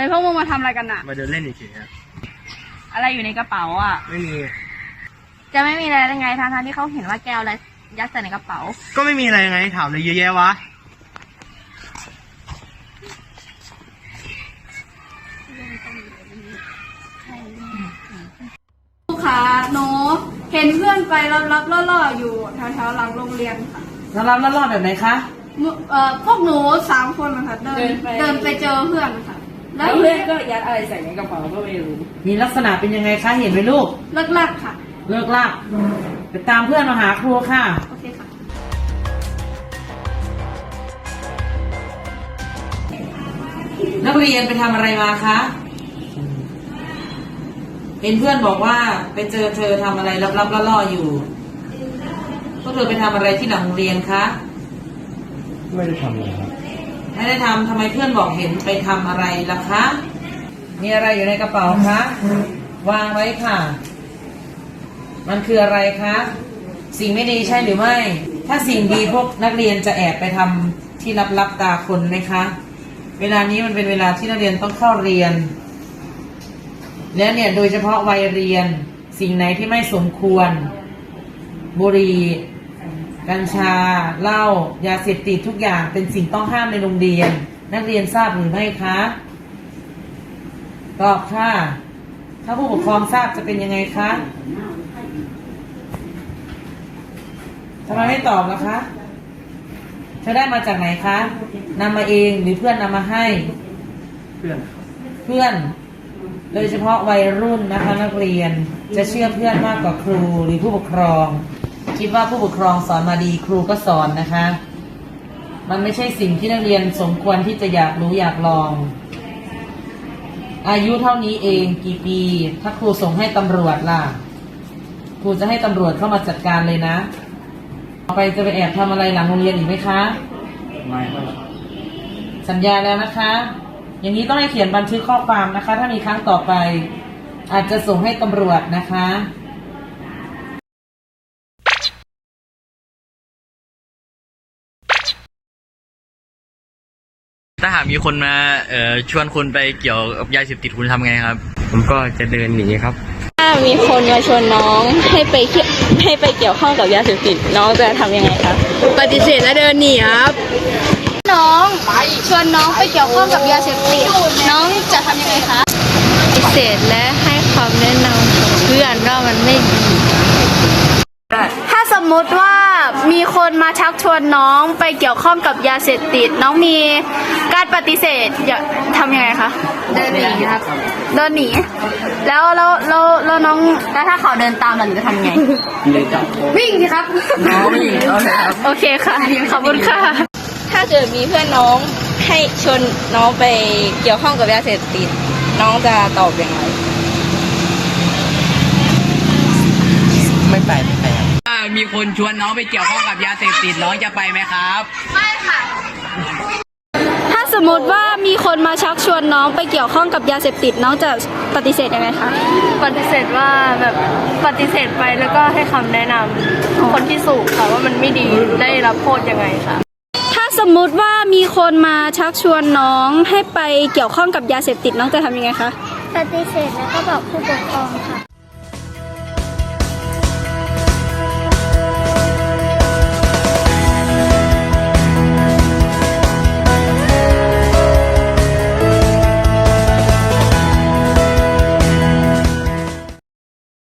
เฮ้ยพวกมึงมาทำอะไรกันน่ะ มาเดินเล่นเฉยๆอะอะไรอยู่ในกระเป๋าอะ ไม่มี จะไม่มีอะไรได้ไงทางทางๆที่เขาเห็นว่าแก้วอะไรยัดใส่ในกระเป๋า ก็ไม่มีอะไรไงถามเลยเยอะแยะวะ ลูกค้าหนูเห็นเพื่อนไปรับรับล่อๆอยู่แถวๆหลังโรงเรียนค่ะแล้วรับแล้วรอดแบบไหนคะ หนูเอ่อพวกหนูสามคนนะคะเดินเดินไปเจอเพื่อนค่ะ แล้วแล้วเพื่อนก็ยัดอะไรใส่ในกระเป๋าก็ไม่รู้มีลักษณะเป็นยังไงคะเห็นไหมลูก เลิกลักค่ะ เลิกลากไปตามเพื่อนมาหาครูค่ะ โอเคค่ะ นักเรียนไปทำอะไรมาคะ เห็นเพื่อนบอกว่าไปเจอเธอทำอะไรลับๆล่อๆอยู่ พวกเธอไปทำอะไรที่หลังโรงเรียนคะ ไม่ได้ทำเลยครับ ไม่ได้ทำทำไมเพื่อนบอกเห็นไปทำอะไรล่ะคะ มีอะไรอยู่ในกระเป๋าคะ วางไว้ค่ะ มันคืออะไรคะ สิ่งไม่ดีใช่หรือไม่ ถ้าสิ่งดีพวกนักเรียนจะแอบไปทำที่ลับๆตาคนไหมคะ เวลานี้มันเป็นเวลาที่นักเรียนต้องเข้าเรียน และเนี่ยโดยเฉพาะวัยเรียนสิ่งไหนที่ไม่สมควร บุหรี่ กัญชาเหล้ายาเสพติดทุกอย่างเป็นสิ่งต้องห้ามในโรงเรียน นักเรียนทราบหรือไม่คะตอบค่ะ ถ้าผู้ปกครองทราบจะเป็นยังไงคะทำไมไม่ตอบล่ะคะเธอได้มาจากไหนคะนำมาเองหรือเพื่อนนำมาให้ เพื่อนเพื่อน โดยเฉพาะวัยรุ่นนะคะนักเรียนจะเชื่อเพื่อนมากกว่าครูหรือผู้ปกครอง คิดว่าผู้ปกครองสอนมาดีครูก็สอนนะคะ มันไม่ใช่สิ่งที่นักเรียนสมควรที่จะอยากรู้อยากลอง อายุเท่านี้เองกี่ปี ถ้าครูส่งให้ตำรวจล่ะ ครูจะให้ตำรวจเข้ามาจัดการเลยนะต่อไปจะไปแอบทำอะไรหลังโรงเรียนอีกไหมคะ ไม่ไม่สัญญาแล้วนะคะ อย่างนี้ต้องให้เขียนบันทึกข้อความนะคะ ถ้ามีครั้งต่อไป อาจจะส่งให้ตำรวจนะคะ ถ้าหากมีคนมาเอ่อชวนคุณไปเกี่ยวกับยาเสพติดคุณทำไงครับ ผมก็จะเดินหนีครับ ถ้ามีคนมาชวนน้องให้ไปเกี่ยวให้ไปเกี่ยวข้องกับยาเสพติดน้องจะทำยังไงคะปฏิเสธและเดินหนีครับ น้องชวนน้องไปเกี่ยวข้องกับยาเสพติดน้องจะทำยังไงคะ ปฏิเสธและให้ความแนะนำกับเพื่อนว่ามันไม่ดี ถ้าสมมติว่ามีคนมาชักชวนน้องไปเกี่ยวข้องกับยาเสพติด น้องมีการปฏิเสธอย่าทำยังไงคะเดินหนีครับเดินหนี แล้วแล้วแล้วแล้วน้องแล้วถ้าเขาเดินตามเราจะทำยังไง เลยจับวิ่งสิครับ น้องผู้หญิงเขาเลยครับ โอเคค่ะ ขอบคุณค่ะ ถ้าเกิดมีเพื่อนน้องให้ชวนน้องไปเกี่ยวข้องกับยาเสพติด น้องจะตอบยังไงไม่ไปไม่ไปครับถ้า มีคนชวนน้องไปเกี่ยวข้องกับยาเสพติดน้องจะไปไหมครับถ้าสมมติว่ามีคนมาชักชวนน้องไปเกี่ยวข้องกับยาเสพติดน้องจะปฏิเสธยังไงคะ ปฏิเสธว่าแบบปฏิเสธไปแล้วก็ให้คำแนะนำคนที่สูบค่ะว่ามันไม่ดีได้รับโทษยังไงค่ะ ถ้าสมมุติว่ามีคนมาชักชวนน้องให้ไปเกี่ยวข้องกับยาเสพติดน้องจะทำยังไงคะ ปฏิเสธแล้วก็บอกผู้ปกครองค่ะ